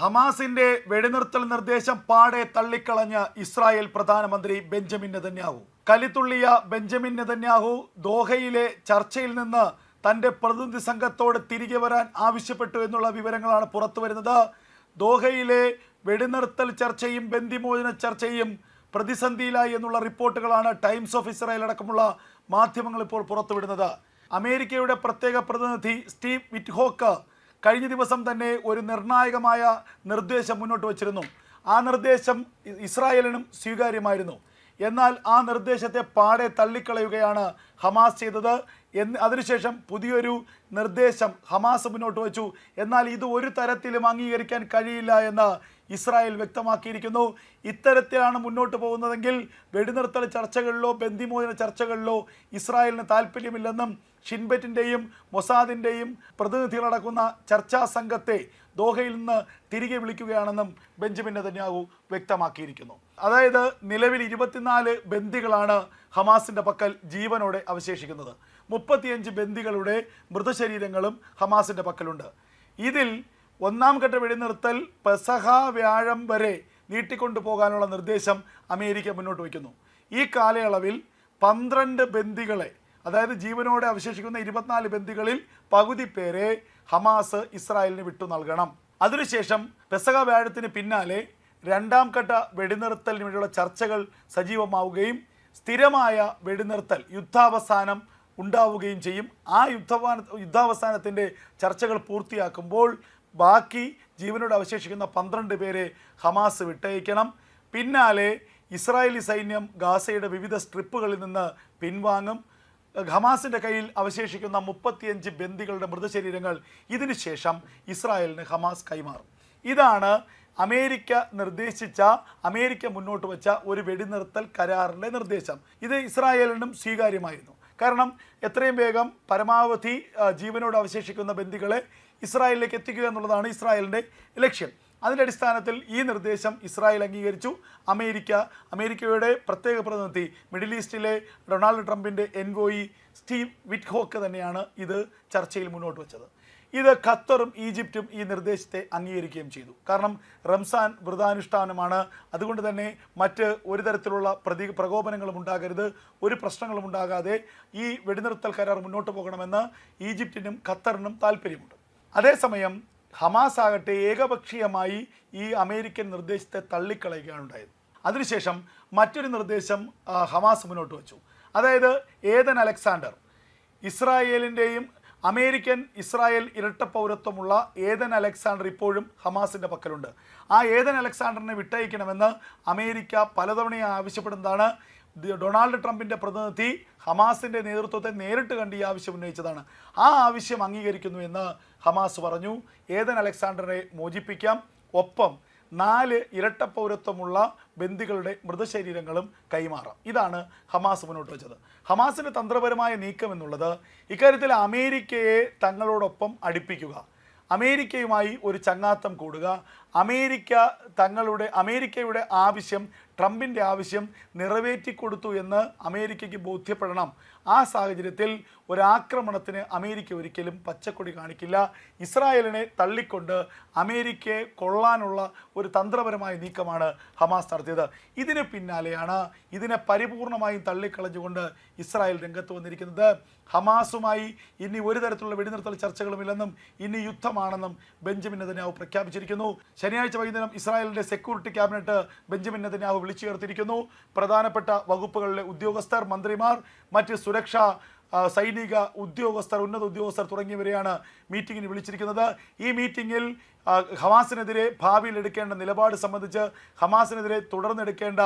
ഹമാസിന്റെ വെടിനിർത്തൽ നിർദ്ദേശം പാടെ തള്ളിക്കളഞ്ഞ ഇസ്രായേൽ പ്രധാനമന്ത്രി ബെഞ്ചമിൻ നെതന്യാഹു. കലിത്തുള്ളിയ ബെഞ്ചമിൻ നെതന്യാഹു ദോഹയിലെ ചർച്ചയിൽ നിന്ന് തന്റെ പ്രതിനിധി സംഘത്തോട് തിരികെ വരാൻ ആവശ്യപ്പെട്ടു എന്നുള്ള വിവരങ്ങളാണ് പുറത്തു വരുന്നത്. ദോഹയിലെ വെടിനിർത്തൽ ചർച്ചയും ബന്ദിമോചന ചർച്ചയും പ്രതിസന്ധിയിലായി എന്നുള്ള റിപ്പോർട്ടുകളാണ് ടൈംസ് ഓഫ് ഇസ്രായേൽ അടക്കമുള്ള മാധ്യമങ്ങൾ ഇപ്പോൾ പുറത്തുവിടുന്നത്. അമേരിക്കയുടെ പ്രത്യേക പ്രതിനിധി സ്റ്റീവ് വിറ്റ്ഹോക്ക് കഴിഞ്ഞ ദിവസം തന്നെ ഒരു നിർണായകമായ നിർദ്ദേശം മുന്നോട്ട് വച്ചിരുന്നു. ആ നിർദ്ദേശം ഇസ്രായേലിനും സ്വീകാര്യമായിരുന്നു. എന്നാൽ ആ നിർദ്ദേശത്തെ പാടെ തള്ളിക്കളയുകയാണ് ഹമാസ് ചെയ്തത്. എന്ന് അതിനുശേഷം പുതിയൊരു നിർദ്ദേശം ഹമാസ് മുന്നോട്ട് വച്ചു. എന്നാൽ ഇത് ഒരു തരത്തിലും അംഗീകരിക്കാൻ കഴിയില്ല എന്ന് ഇസ്രായേൽ വ്യക്തമാക്കിയിരിക്കുന്നു. ഇത്തരത്തിലാണ് മുന്നോട്ട് പോകുന്നതെങ്കിൽ വെടിനിർത്തൽ ചർച്ചകളിലോ ബന്ധിമോചന ചർച്ചകളിലോ ഇസ്രായേലിന് താല്പര്യമില്ലെന്നും ഷിൻബെറ്റിന്റെയും മൊസാദിന്റെയും പ്രതിനിധികളടക്കുന്ന ചർച്ചാ സംഘത്തെ ദോഹയിൽ നിന്ന് തിരികെ വിളിക്കുകയാണെന്നും ബെഞ്ചമിൻ നെതന്യാഹു വ്യക്തമാക്കിയിരിക്കുന്നു. അതായത് നിലവിൽ ഇരുപത്തിനാല് ബന്ദികളാണ് ഹമാസിന്റെ പക്കൽ ജീവനോടെ അവശേഷിക്കുന്നത്. മുപ്പത്തിയഞ്ച് ബന്ദികളുടെ മൃതശരീരങ്ങളും ഹമാസിന്റെ പക്കലുണ്ട്. ഇതിൽ ഒന്നാം ഘട്ട വെടിനിർത്തൽ പെസഹ വ്യാഴം വരെ നീട്ടിക്കൊണ്ടു പോകാനുള്ള നിർദ്ദേശം അമേരിക്ക മുന്നോട്ട് വയ്ക്കുന്നു. ഈ കാലയളവിൽ പന്ത്രണ്ട് ബന്ദികളെ അതായത് ജീവനോടെ അവശേഷിക്കുന്ന ഇരുപത്തിനാല് ബന്ദികളിൽ പകുതി പേരെ ഹമാസ് ഇസ്രായേലിന് വിട്ടു നൽകണം. അതിനുശേഷം പെസക വ്യാഴത്തിന് പിന്നാലെ രണ്ടാം ഘട്ട വെടിനിർത്തലിന് വേണ്ടിയുള്ള ചർച്ചകൾ സജീവമാവുകയും സ്ഥിരമായ വെടിനിർത്തൽ യുദ്ധാവസാനം ഉണ്ടാവുകയും ചെയ്യും. ആ യുദ്ധവാന യുദ്ധാവസാനത്തിന്റെ ചർച്ചകൾ പൂർത്തിയാക്കുമ്പോൾ ബാക്കി ജീവനോട് അവശേഷിക്കുന്ന പന്ത്രണ്ട് പേരെ ഹമാസ് വിട്ടയക്കണം. പിന്നാലെ ഇസ്രായേലി സൈന്യം ഗാസയുടെ വിവിധ സ്ട്രിപ്പുകളിൽ നിന്ന് പിൻവാങ്ങും. ഹമാസിന്റെ കയ്യിൽ അവശേഷിക്കുന്ന മുപ്പത്തിയഞ്ച് ബന്ദികളുടെ മൃതശരീരങ്ങൾ ഇതിനുശേഷം ഇസ്രായേലിന് ഹമാസ് കൈമാറും. ഇതാണ് അമേരിക്ക നിർദ്ദേശിച്ച അമേരിക്ക മുന്നോട്ട് വെച്ച ഒരു വെടിനിർത്തൽ കരാറിലെ നിർദ്ദേശം. ഇത് ഇസ്രായേലിനും സ്വീകാര്യമായിരുന്നു. കാരണം എത്രയും വേഗം പരമാവധി ജീവനോട് അവശേഷിക്കുന്ന ബന്ദികളെ ഇസ്രായേലിലേക്ക് എത്തിക്കുക എന്നുള്ളതാണ് ഇസ്രായേലിന്റെ ലക്ഷ്യം. അതിന്റെ അടിസ്ഥാനത്തിൽ ഈ നിർദ്ദേശം ഇസ്രായേൽ അംഗീകരിച്ചു. അമേരിക്ക അമേരിക്കയുടെ പ്രത്യേക പ്രതിനിധി മിഡിൽ ഈസ്റ്റിലെ ഡൊണാൾഡ് ട്രംപിന്റെ എൻവോയി സ്റ്റീവ് വിറ്റ്ഹോക്ക് തന്നെയാണ് ഇത് ചർച്ചയിൽ മുന്നോട്ട് വെച്ചത്. ഇത് ഖത്തറും ഈജിപ്തും ഈ നിർദ്ദേശത്തെ അംഗീകരിക്കുകയും ചെയ്തു. കാരണം റംസാൻ വ്രതാനുഷ്ഠാനമാണ്. അതുകൊണ്ട് തന്നെ മറ്റ് ഒരു തരത്തിലുള്ള പ്രതി പ്രകോപനങ്ങളും ഉണ്ടാകരുത് ഒരു പ്രശ്നങ്ങളും ഉണ്ടാകാതെ ഈ വെടിനിർത്തൽ കരാർ മുന്നോട്ട് പോകണമെന്ന് ഈജിപ്തിനും ഖത്തറിനും താല്പര്യമുണ്ട്. അതേസമയം ഹമാസ് ആകട്ടെ ഏകപക്ഷീയമായി ഈ അമേരിക്കൻ നിർദ്ദേശത്തെ തള്ളിക്കളയുകയാണ് ഉണ്ടായത് അതിനുശേഷം മറ്റൊരു നിർദ്ദേശം ഹമാസ് മുന്നോട്ട് വച്ചു. അതായത് ഏതൻ അലക്സാണ്ടർ ഇസ്രായേലിന്റെയും അമേരിക്കൻ ഇസ്രായേൽ ഇരട്ട പൗരത്വമുള്ള ഏതൻ അലക്സാണ്ടർ ഇപ്പോഴും ഹമാസിന്റെ പക്കലുണ്ട്. ആ ഏതൻ അലക്സാണ്ടറിനെ വിട്ടയക്കണമെന്ന് അമേരിക്ക പലതവണ ആവശ്യപ്പെടുന്നതാണ്. ഡൊണാൾഡ് ട്രംപിന്റെ പ്രതിനിധി ഹമാസിന്റെ നേതൃത്വത്തെ നേരിട്ട് കണ്ട് ഈ ആവശ്യം ഉന്നയിച്ചതാണ്. ആ ആവശ്യം അംഗീകരിക്കുന്നു എന്ന് ഹമാസ് പറഞ്ഞു. ഏതൻ അലക്സാണ്ടറിനെ മോചിപ്പിക്കാം. ഒപ്പം നാല് ഇരട്ട പൗരത്വമുള്ള ബന്ദികളുടെ മൃതശരീരങ്ങളും കൈമാറാം. ഇതാണ് ഹമാസ് മുന്നോട്ട് വെച്ചത്. ഹമാസിന് തന്ത്രപരമായ നീക്കം എന്നുള്ളത് ഇക്കാര്യത്തിൽ അമേരിക്കയെ തങ്ങളോടൊപ്പം അടുപ്പിക്കുക അമേരിക്കയുമായി ഒരു ചങ്ങാത്തം കൂടുക അമേരിക്ക തങ്ങളുടെ അമേരിക്കയുടെ ആവശ്യം ട്രംപിന്റെ ആവശ്യം നിറവേറ്റിക്കൊടുത്തു എന്ന് അമേരിക്കയ്ക്ക് ബോധ്യപ്പെടണം. ആ സാഹചര്യത്തിൽ ഒരാക്രമണത്തിന് അമേരിക്ക ഒരിക്കലും പച്ചക്കൊടി കാണിക്കില്ല. ഇസ്രായേലിനെ തള്ളിക്കൊണ്ട് അമേരിക്കയെ കൊള്ളാനുള്ള ഒരു തന്ത്രപരമായ നീക്കമാണ് ഹമാസ് നടത്തിയത്. ഇതിന് പിന്നാലെയാണ് ഇതിനെ പരിപൂർണമായും തള്ളിക്കളഞ്ഞുകൊണ്ട് ഇസ്രായേൽ രംഗത്ത് വന്നിരിക്കുന്നത്. ഹമാസുമായി ഇനി ഒരു തരത്തിലുള്ള വെടിനിർത്തൽ ചർച്ചകളുമില്ലെന്നും ഇനി യുദ്ധമാണെന്നും ബെഞ്ചമിൻ നെതന്യാഹു പ്രഖ്യാപിച്ചിരിക്കുന്നു. ശനിയാഴ്ച വൈകുന്നേരം ഇസ്രായേലിന്റെ സെക്യൂരിറ്റി ക്യാബിനറ്റ് ബെഞ്ചമിൻ നെതന്യാഹു വിളിച്ചു ചേർത്തിരിക്കുന്നു. പ്രധാനപ്പെട്ട വകുപ്പുകളിലെ ഉദ്യോഗസ്ഥർ മന്ത്രിമാർ മറ്റ് സുരക്ഷാ സൈനിക ഉദ്യോഗസ്ഥർ ഉന്നത ഉദ്യോഗസ്ഥർ തുടങ്ങിയവരെയാണ് മീറ്റിങ്ങിന് വിളിച്ചിരിക്കുന്നത്. ഈ മീറ്റിങ്ങിൽ ഹമാസിനെതിരെ ഭാവിയിൽ എടുക്കേണ്ട നിലപാട് സംബന്ധിച്ച് ഹമാസിനെതിരെ തുടർന്നെടുക്കേണ്ട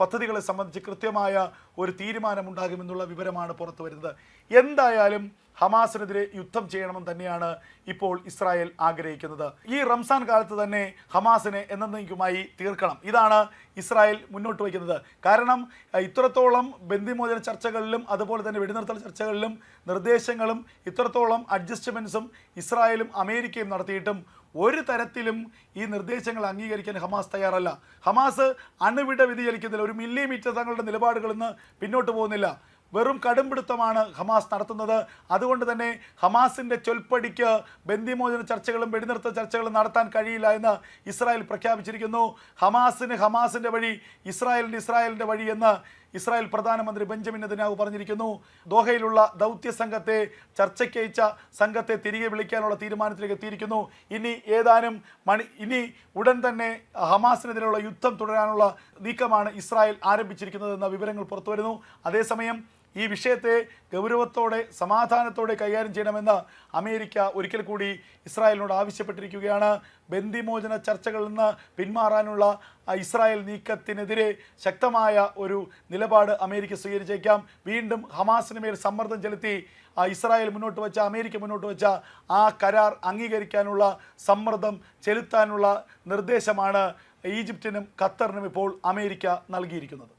പദ്ധതികളെ സംബന്ധിച്ച് കൃത്യമായ ഒരു തീരുമാനമുണ്ടാകുമെന്നുള്ള വിവരമാണ് പുറത്തു വരുന്നത് എന്തായാലും ഹമാസിനെതിരെ യുദ്ധം ചെയ്യണമെന്ന് തന്നെയാണ് ഇപ്പോൾ ഇസ്രായേൽ ആഗ്രഹിക്കുന്നത്. ഈ റംസാൻ കാലത്ത് തന്നെ ഹമാസിനെ എന്നേക്കുമായി തീർക്കണം. ഇതാണ് ഇസ്രായേൽ മുന്നോട്ട് വയ്ക്കുന്നത്. കാരണം ഇത്രത്തോളം ബന്ദിമോചന ചർച്ചകളിലും അതുപോലെ തന്നെ വെടിനിർത്തൽ ചർച്ചകളിലും നിർദ്ദേശങ്ങളും ഇത്രത്തോളം അഡ്ജസ്റ്റ്മെന്റ്സും ഇസ്രായേലും അമേരിക്കയും നടത്തിയിട്ടും ഒരു തരത്തിലും ഈ നിർദ്ദേശങ്ങൾ അംഗീകരിക്കാൻ ഹമാസ് തയ്യാറല്ല. ഹമാസ് അണുവിട വ്യതിചലിക്കുന്നില്ല ഒരു മില്ലിമീറ്റർ തങ്ങളുടെ നിലപാടുകളിൽ നിന്ന് പിന്നോട്ട് പോകുന്നില്ല. വെറും കടുംപിടുത്തമാണ് ഹമാസ് നടത്തുന്നത്. അതുകൊണ്ട് തന്നെ ഹമാസിന്റെ ചൊൽപ്പടിക്ക് ബന്ദിമോചന ചർച്ചകളും വെടിനിർത്ത ചർച്ചകളും നടത്താൻ കഴിയില്ല എന്ന് ഇസ്രായേൽ പ്രഖ്യാപിച്ചിരിക്കുന്നു. ഹമാസിന് ഹമാസിന്റെ വഴി ഇസ്രായേലിന് ഇസ്രായേലിന്റെ വഴി എന്ന് ഇസ്രായേൽ പ്രധാനമന്ത്രി ബെഞ്ചമിൻ നെതന്യാഹു പറഞ്ഞിരിക്കുന്നു. ദോഹയിലുള്ള ദൗത്യ സംഘത്തെ ചർച്ചയ്ക്കയച്ച സംഘത്തെ തിരികെ വിളിക്കാനുള്ള തീരുമാനത്തിലേക്ക് എത്തിയിരിക്കുന്നു. ഇനി ഏതാനും മണി ഇനി ഉടൻ തന്നെ ഹമാസിനെതിരെയുള്ള യുദ്ധം തുടരാനുള്ള നീക്കമാണ് ഇസ്രായേൽ ആരംഭിച്ചിരിക്കുന്നതെന്ന വിവരങ്ങൾ പുറത്തുവരുന്നു. അതേസമയം ഈ വിഷയത്തെ ഗൗരവത്തോടെ സമാധാനത്തോടെ കൈകാര്യം ചെയ്യണമെന്ന് അമേരിക്ക ഒരിക്കൽ കൂടി ഇസ്രായേലിനോട് ആവശ്യപ്പെട്ടിരിക്കുകയാണ്. ബന്ദിമോചന ചർച്ചകളിൽ നിന്ന് പിന്മാറാനുള്ള ഇസ്രായേൽ നീക്കത്തിനെതിരെ ശക്തമായ ഒരു നിലപാട് അമേരിക്ക സ്വീകരിച്ചേക്കാം. വീണ്ടും ഹമാസിന് മേൽ സമ്മർദ്ദം ചെലുത്തി ഇസ്രായേൽ മുന്നോട്ട് വെച്ച അമേരിക്ക മുന്നോട്ട് വെച്ച ആ കരാർ അംഗീകരിക്കാനുള്ള സമ്മർദ്ദം ചെലുത്താനുള്ള നിർദ്ദേശമാണ് ഈജിപ്തിനും ഖത്തറിനും ഇപ്പോൾ അമേരിക്ക നൽകിയിരിക്കുന്നത്.